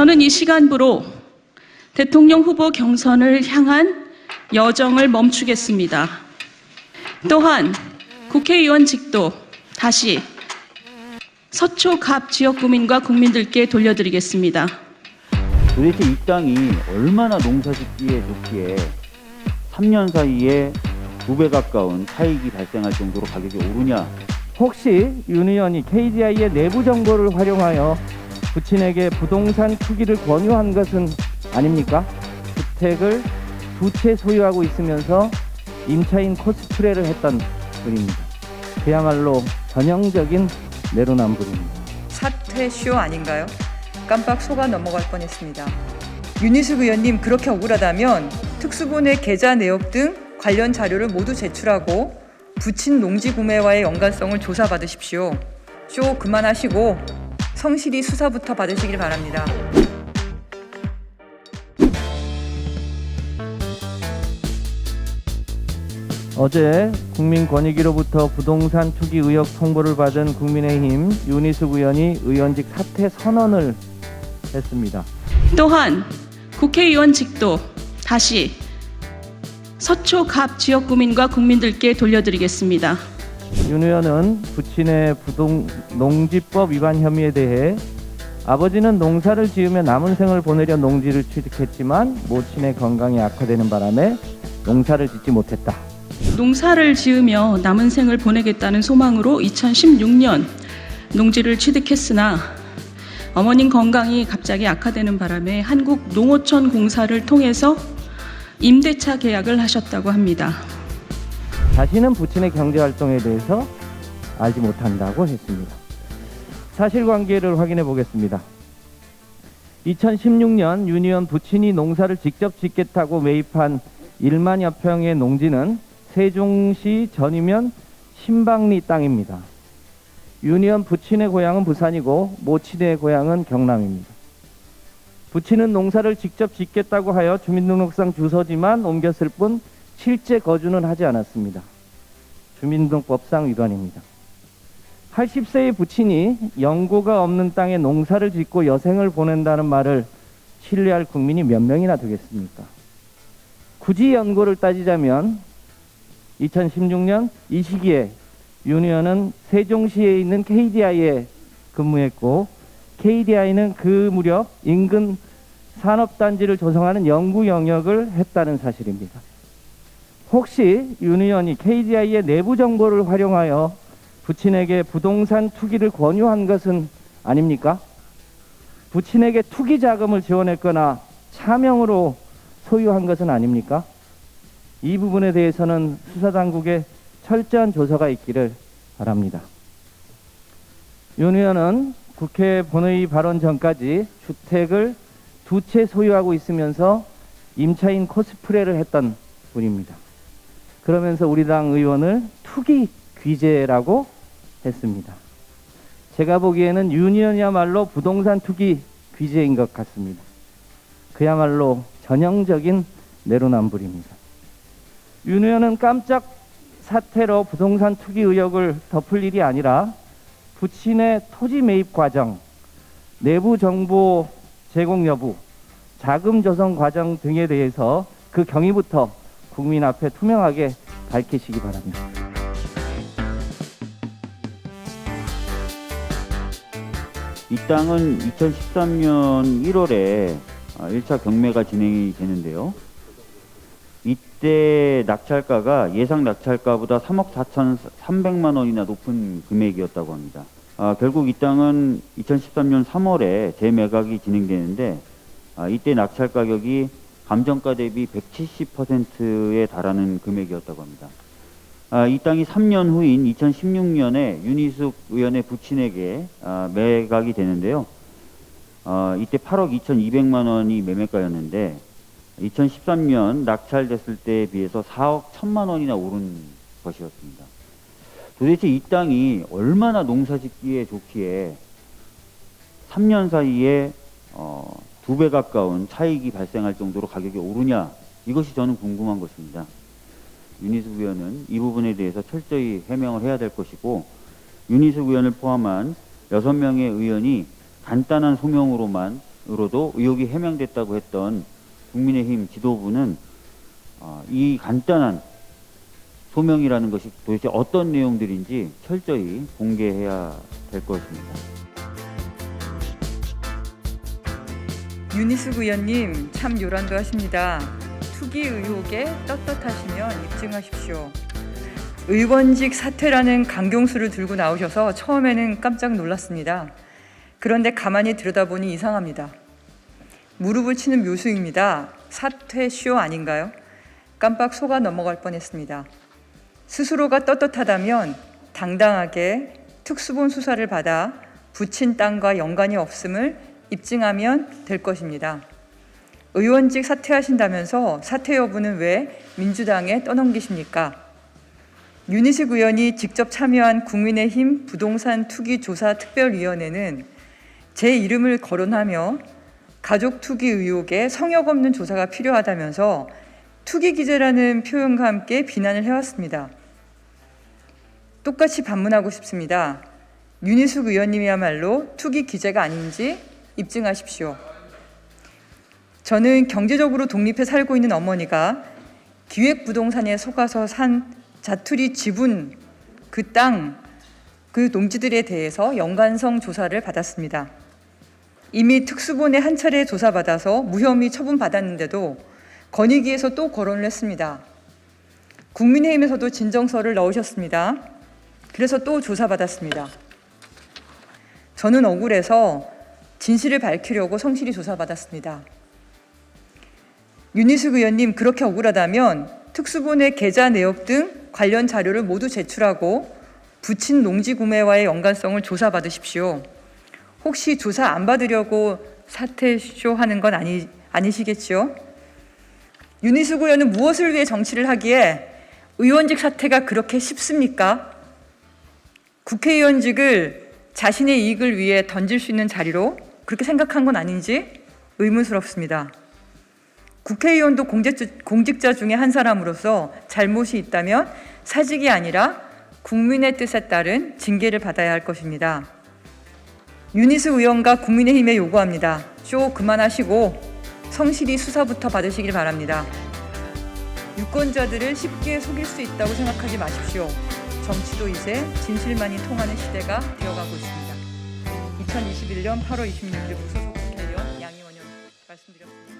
저는 이 시간부로 대통령 후보 경선을 향한 여정을 멈추겠습니다. 또한 국회의원직도 다시 서초갑 지역 구민과 국민들께 돌려드리겠습니다. 도대체 이 땅이 얼마나 농사짓기에 좋기에 3년 사이에 두 배 가까운 차익이 발생할 정도로 가격이 오르냐 혹시 윤 의원이 KDI의 내부 정보를 활용하여 부친에게 부동산 투기를 권유한 것은 아닙니까? 주택을 두 채 소유하고 있으면서 임차인 코스프레를 했던 분입니다. 그야말로 전형적인 내로남불입니다. 사퇴쇼 아닌가요? 깜빡 속아 넘어갈 뻔했습니다. 윤희숙 의원님 그렇게 억울하다면 특수본의 계좌 내역 등 관련 자료를 모두 제출하고 부친 농지 구매와의 연관성을 조사받으십시오. 쇼 그만하시고 성실히 수사부터 받으시길 바랍니다. 어제 국민권익위로부터 부동산 투기 의혹 통보를 받은 국민의힘 윤희숙 의원이 의원직 사퇴 선언을 했습니다. 또한 국회의원직도 다시 서초 갑 지역 구민과 국민들께 돌려드리겠습니다. 윤 의원은 부친의 부동 농지법 위반 혐의에 대해 아버지는 농사를 지으며 남은 생을 보내려 농지를 취득했지만 모친의 건강이 악화되는 바람에 농사를 짓지 못했다. 농사를 지으며 남은 생을 보내겠다는 소망으로 2016년 농지를 취득했으나 어머님 건강이 갑자기 악화되는 바람에 한국 농어촌 공사를 통해서 임대차 계약을 하셨다고 합니다. 자신은 부친의 경제 활동에 대해서 알지 못한다고 했습니다. 사실관계를 확인해 보겠습니다. 2016년 윤 의원 부친이 농사를 직접 짓겠다고 매입한 1만여 평의 농지는 세종시 전이면 신방리 땅입니다. 윤 의원 부친의 고향은 부산이고 모친의 고향은 경남입니다. 부친은 농사를 직접 짓겠다고 하여 주민등록상 주소지만 옮겼을 뿐 실제 거주는 하지 않았습니다. 주민등록법상 위반입니다. 80세의 부친이 연고가 없는 땅에 농사를 짓고 여생을 보낸다는 말을 신뢰할 국민이 몇 명이나 되겠습니까? 굳이 연고를 따지자면 2016년 이 시기에 윤 의원은 세종시에 있는 KDI에 근무했고 KDI는 그 무렵 인근 산업단지를 조성하는 연구 영역을 했다는 사실입니다. 혹시 윤 의원이 KDI의 내부 정보를 활용하여 부친에게 부동산 투기를 권유한 것은 아닙니까? 부친에게 투기 자금을 지원했거나 차명으로 소유한 것은 아닙니까? 이 부분에 대해서는 수사당국의 철저한 조사가 있기를 바랍니다. 윤 의원은 국회 본회의 발언 전까지 주택을 두 채 소유하고 있으면서 임차인 코스프레를 했던 분입니다. 그러면서 우리 당 의원을 투기 귀재라고 했습니다. 제가 보기에는 윤 의원이야말로 부동산 투기 귀재인 것 같습니다. 그야말로 전형적인 내로남불입니다. 윤 의원은 깜짝 사태로 부동산 투기 의혹을 덮을 일이 아니라 부친의 토지 매입 과정, 내부 정보 제공 여부, 자금 조성 과정 등에 대해서 그 경위부터 국민 앞에 투명하게 밝히시기 바랍니다. 이 땅은 2013년 1월에 1차 경매가 진행이 되는데요. 이때 낙찰가가 예상 낙찰가보다 3억 4,300만 원이나 높은 금액이었다고 합니다. 아, 결국 이 땅은 2013년 3월에 재매각이 진행되는데 아, 이때 낙찰 가격이 감정가 대비 170%에 달하는 금액이었다고 합니다. 아, 이 땅이 3년 후인 2016년에 윤희숙 의원의 부친에게 아, 매각이 되는데요. 아, 이때 8억 2,200만 원이 매매가였는데 2013년 낙찰됐을 때에 비해서 4억 1천만 원이나 오른 것이었습니다. 도대체 이 땅이 얼마나 농사 짓기에 좋기에 3년 사이에 어, 두 배 가까운 차익이 발생할 정도로 가격이 오르냐 이것이 저는 궁금한 것입니다. 윤희숙 의원은 이 부분에 대해서 철저히 해명을 해야 될 것이고 윤희숙 의원을 포함한 여섯 명의 의원이 간단한 소명으로만 것만으로도 의혹이 해명됐다고 했던 국민의힘 지도부는 어, 이 간단한 소명이라는 것이 도대체 어떤 내용들인지 철저히 공개해야 될 것입니다. 윤희숙 의원님 참 요란도 하십니다. 투기 의혹에 떳떳하시면 입증하십시오. 의원직 사퇴라는 강경수를 들고 나오셔서 처음에는 깜짝 놀랐습니다. 그런데 가만히 들여다보니 이상합니다. 무릎을 치는 묘수입니다. 사퇴쇼 아닌가요? 깜빡 속아 넘어갈 뻔했습니다. 스스로가 떳떳하다면 당당하게 특수본 수사를 받아 부친 땅과 연관이 없음을 입증하면 될 것입니다. 의원직 사퇴하신다면서 사퇴 여부는 왜 민주당에 떠넘기십니까? 윤희식 의원이 직접 참여한 국민의힘 부동산 투기 조사 특별위원회는 제 이름을 거론하며 가족 투기 의혹에 성역 없는 조사가 필요하다면서 투기 기재라는 표현과 함께 비난을 해왔습니다. 똑같이 반문하고 싶습니다. 윤희숙 의원님이야말로 투기 기재가 아닌지 입증하십시오. 저는 경제적으로 독립해 살고 있는 어머니가 기획부동산에 속아서 산 자투리 지분 그 땅, 그 농지들에 대해서 연관성 조사를 받았습니다. 이미 특수본에 한 차례 조사받아서 무혐의 처분받았는데도 건의기에서 또 거론을 했습니다. 국민의힘에서도 진정서를 넣으셨습니다. 그래서 또 조사받았습니다. 저는 억울해서 진실을 밝히려고 성실히 조사받았습니다. 윤희숙 의원님 그렇게 억울하다면 특수본의 계좌 내역 등 관련 자료를 모두 제출하고 부친 농지 구매와의 연관성을 조사받으십시오. 혹시 조사 안 받으려고 사퇴쇼 하는 건 아니, 아니시겠죠? 윤희숙 의원은 무엇을 위해 정치를 하기에 의원직 사퇴가 그렇게 쉽습니까? 국회의원직을 자신의 이익을 위해 던질 수 있는 자리로 그렇게 생각한 건 아닌지 의문스럽습니다. 국회의원도 공직자, 공직 자 중에 한 사람으로서 잘못이 있다면 사직이 아니라 국민의 뜻에 따른 징계를 받아야 할 것입니다. 윤희수 의원과 국민의힘에 요구합니다. 쇼 그만하시고 성실히 수사부터 받으시길 바랍니다. 유권자들을 쉽게 속일 수 있다고 생각하지 마십시오. 정치도 이제 진실만이 통하는 시대가 되어가고 있습니다. 2021년 8월 26일 무소속 국회의원 양희원 의원 말씀드렸습니다.